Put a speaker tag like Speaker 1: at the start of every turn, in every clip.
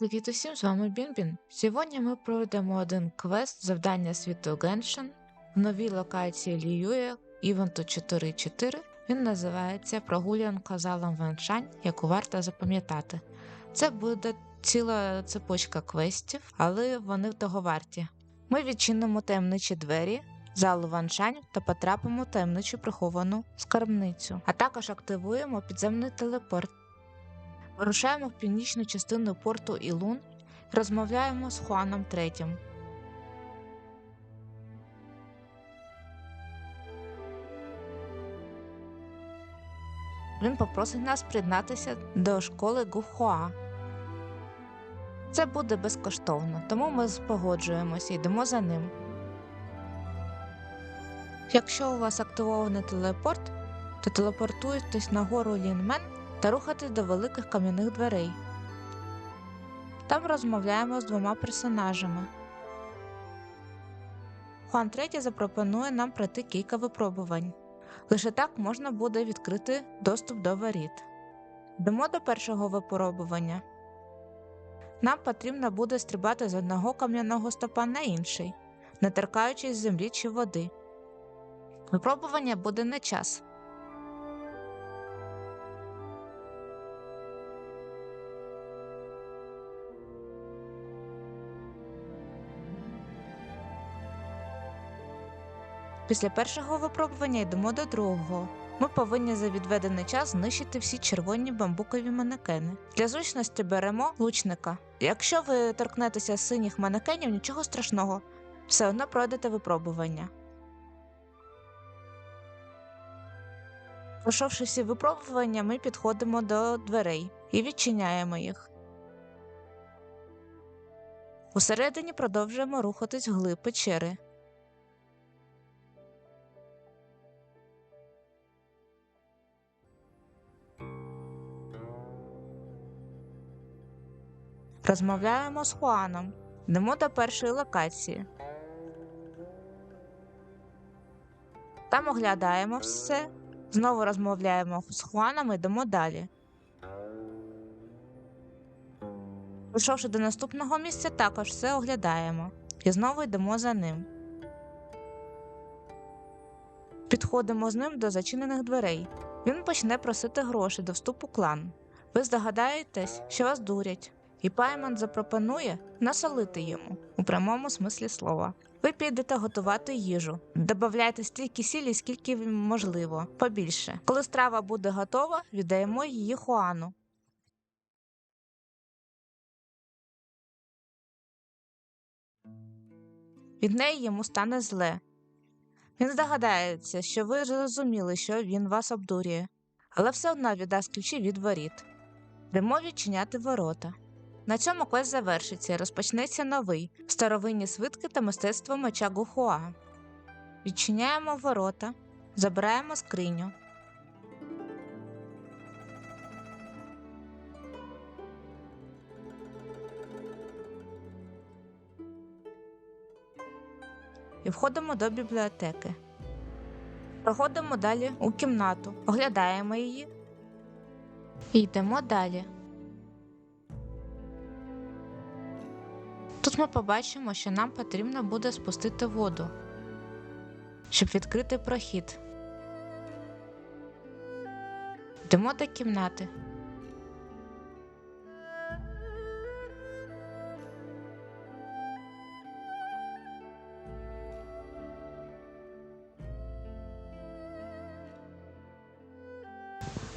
Speaker 1: Привіт усім, з вами Бінбін. Сьогодні ми проведемо один квест завдання світу Геншин в новій локації Ліює івенту 4.4. Він називається Прогулянка залом Веншань, яку варто запам'ятати. Це буде ціла цепочка квестів, але вони того варті. Ми відчинимо таємничі двері залу Ваншань та потрапимо в таємничу приховану скарбницю, а також активуємо підземний телепорт. Вирушаємо в північну частину порту Ілун розмовляємо з Хуаном Третім. Він попросить нас приєднатися до школи Гухуа. Це буде безкоштовно, тому ми погоджуємося і йдемо за ним. Якщо у вас активований телепорт, то телепортуйтесь на гору Лінмен та рухатись до великих кам'яних дверей. Там розмовляємо з двома персонажами. Хуан Третій запропонує нам пройти кілька випробувань. Лише так можна буде відкрити доступ до воріт. Йдемо до першого випробування. Нам потрібно буде стрибати з одного кам'яного стопа на інший, не торкаючись землі чи води. Випробування буде на час. Після першого випробування йдемо до другого. Ми повинні за відведений час знищити всі червоні бамбукові манекени. Для зручності беремо лучника. Якщо ви торкнетеся синіх манекенів, нічого страшного, все одно пройдете випробування. Пройшовши всі випробування, ми підходимо до дверей і відчиняємо їх. Усередині продовжуємо рухатись вглиб печери. Розмовляємо з Хуаном. Йдемо до першої локації. Там оглядаємо все. Знову розмовляємо з Хуаном і йдемо далі. Прийшовши до наступного місця, також все оглядаємо і знову йдемо за ним. Підходимо з ним до зачинених дверей. Він почне просити гроші до вступу клан. Ви здогадаєтесь, що вас дурять, і Пайман запропонує насолити йому у прямому смислі слова. Ви підете готувати їжу. Добавляйте стільки сілі, скільки можливо, побільше. Коли страва буде готова, віддаємо її Хуану. Від неї йому стане зле. Він здогадається, що ви зрозуміли, що він вас обдурює, але все одно віддасть ключі від воріт. Йдемо відчиняти ворота. На цьому квест завершиться і розпочнеться новий старовинні свитки та мистецтво меча Гухуа. Відчиняємо ворота, забираємо скриню. І входимо до бібліотеки. Проходимо далі у кімнату, оглядаємо її і йдемо далі. Тут ми побачимо, що нам потрібно буде спустити воду, щоб відкрити прохід. Йдемо до кімнати.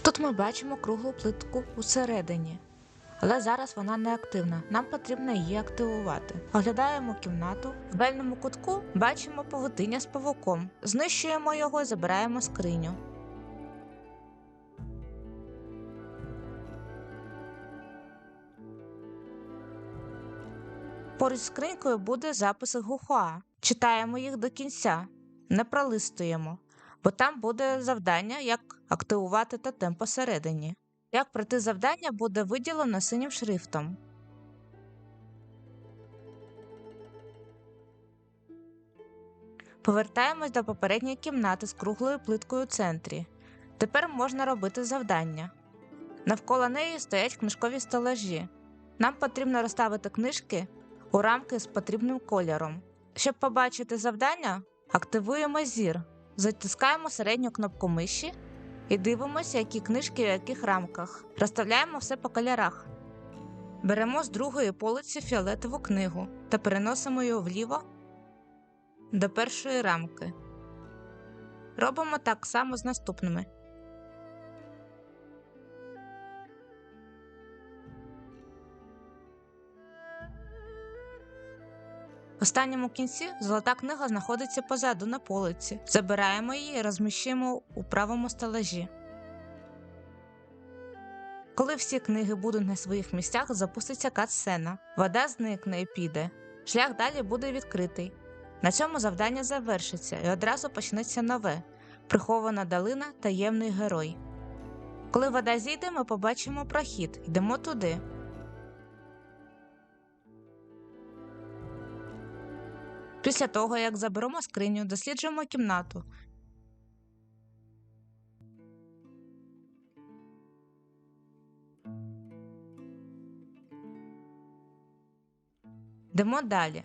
Speaker 1: Тут ми бачимо круглу плитку усередині але зараз вона не активна. Нам потрібно її активувати. Оглядаємо кімнату. В дальньому кутку бачимо павутиння з павуком. Знищуємо його і забираємо скриню. Поруч з скринькою буде записи Гухуа. Читаємо їх до кінця, не пролистуємо, бо там буде завдання, як активувати тотем посередині. Як пройти завдання буде виділено синім шрифтом. Повертаємось до попередньої кімнати з круглою плиткою у центрі. Тепер можна робити завдання. Навколо неї стоять книжкові стелажі. Нам потрібно розставити книжки у рамки з потрібним кольором. Щоб побачити завдання, активуємо зір, затискаємо середню кнопку миші і дивимося, які книжки в яких рамках. Розставляємо все по кольорах. Беремо з другої полиці фіолетову книгу та переносимо її вліво до першої рамки. Робимо так само з наступними. Останньому кінці золота книга знаходиться позаду на полиці. Забираємо її і розміщуємо у правому стелажі. Коли всі книги будуть на своїх місцях, запуститься кат-сцена. Вода зникне і піде. Шлях далі буде відкритий. На цьому завдання завершиться і одразу почнеться нове прихована долина таємний герой. Коли вода зійде, ми побачимо прохід, йдемо туди. Після того, як заберемо скриню, досліджуємо кімнату. Йдемо далі.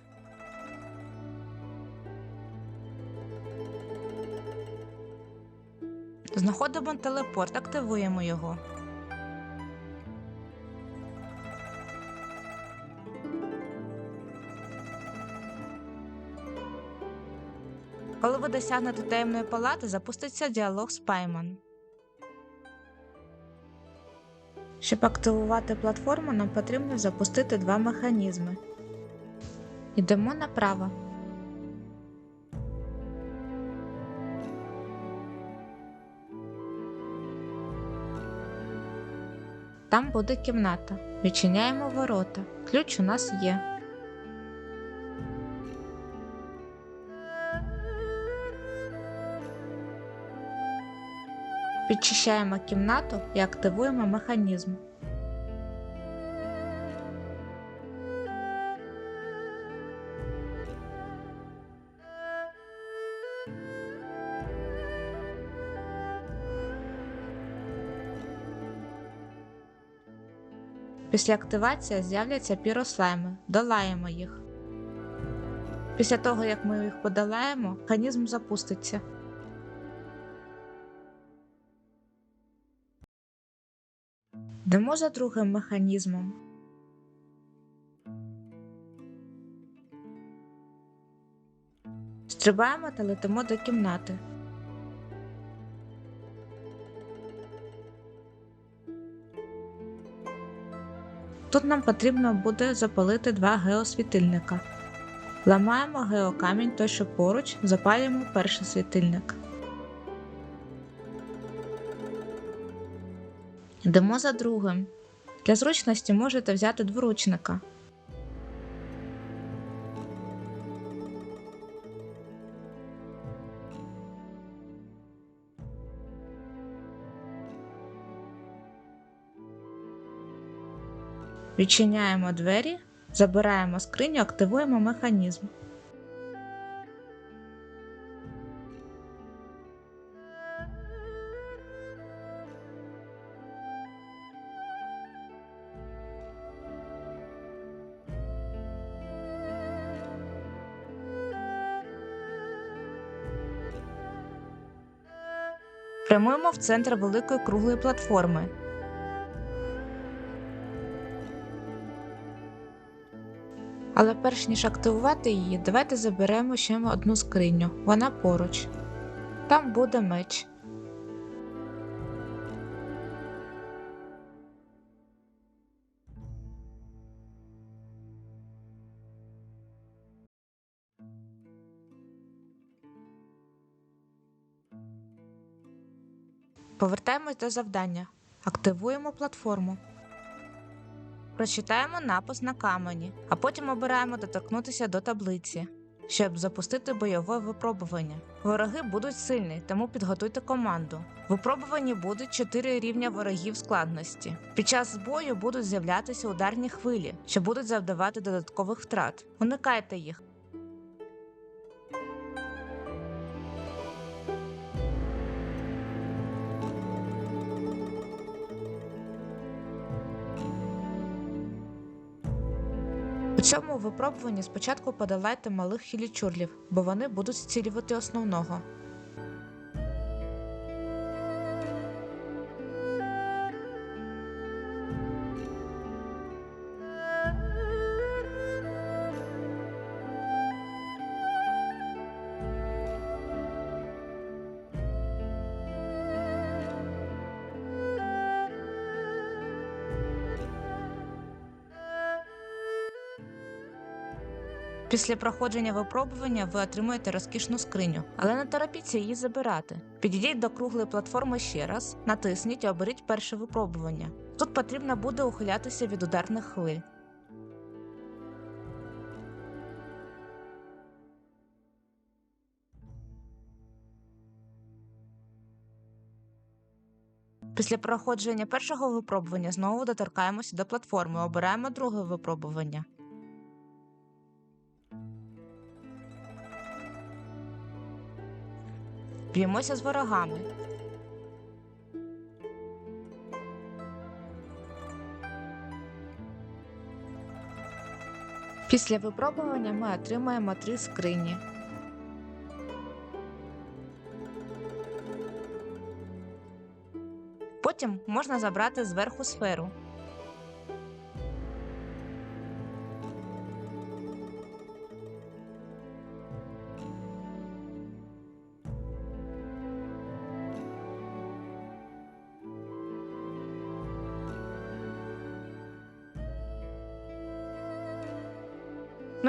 Speaker 1: Знаходимо телепорт, активуємо його. Коли ви досягнете таємної палати, запуститься діалог з Пайман. Щоб активувати платформу, нам потрібно запустити два механізми. Йдемо направо. Там буде кімната. Відчиняємо ворота. Ключ у нас є. Підчищаємо кімнату і активуємо механізм. Після активації з'являться пірослайми. Долаємо їх. Після того, як ми їх подолаємо, механізм запуститься. Йдемо за другим механізмом. Стрибаємо та летимо до кімнати. Тут нам потрібно буде запалити два геосвітильника. Ламаємо геокамінь той, що поруч, запалюємо перший світильник. Йдемо за другим. Для зручності можете взяти дворучника. Відчиняємо двері, забираємо скриню, активуємо механізм. Прямуємо в центр великої круглої платформи. Але перш ніж активувати її, давайте заберемо ще одну скриню. Вона поруч. Там буде меч. Повертаємось до завдання. Активуємо платформу. Прочитаємо напис на камені, а потім обираємо доторкнутися до таблиці, щоб запустити бойове випробування. Вороги будуть сильні, тому підготуйте команду. В випробуванні будуть 4 рівня ворогів складності. Під час бою будуть з'являтися ударні хвилі, що будуть завдавати додаткових втрат. Уникайте їх. Цьому випробуванні спочатку подолайте малих хілічурлів, бо вони будуть зцілювати основного. Після проходження випробування ви отримуєте розкішну скриню, але не торопіться її забирати. Підійдіть до круглої платформи ще раз, натисніть і оберіть перше випробування. Тут потрібно буде ухилятися від ударних хвиль. Після проходження першого випробування знову доторкаємося до платформи, обираємо друге випробування. Б'ємося з ворогами. Після випробування ми отримаємо три скрині. Потім можна забрати зверху сферу.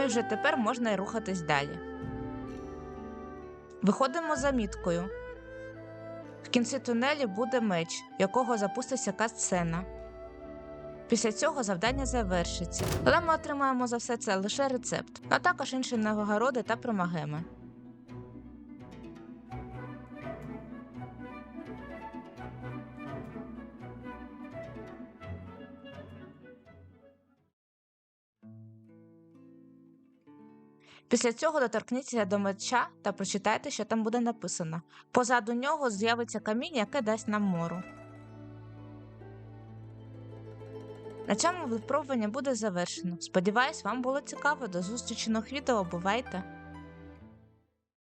Speaker 1: Вже тепер можна рухатись далі. Виходимо за міткою. В кінці тунелі буде меч, якого запуститься катсцена. Після цього завдання завершиться, але ми отримаємо за все це лише рецепт, а також інші нагороди та примагеми. Після цього доторкніться до меча та прочитайте, що там буде написано. Позаду нього з'явиться камінь, яке дасть нам мору. На цьому випробування буде завершено. Сподіваюсь, вам було цікаво. До зустрічі нових відео. Бувайте!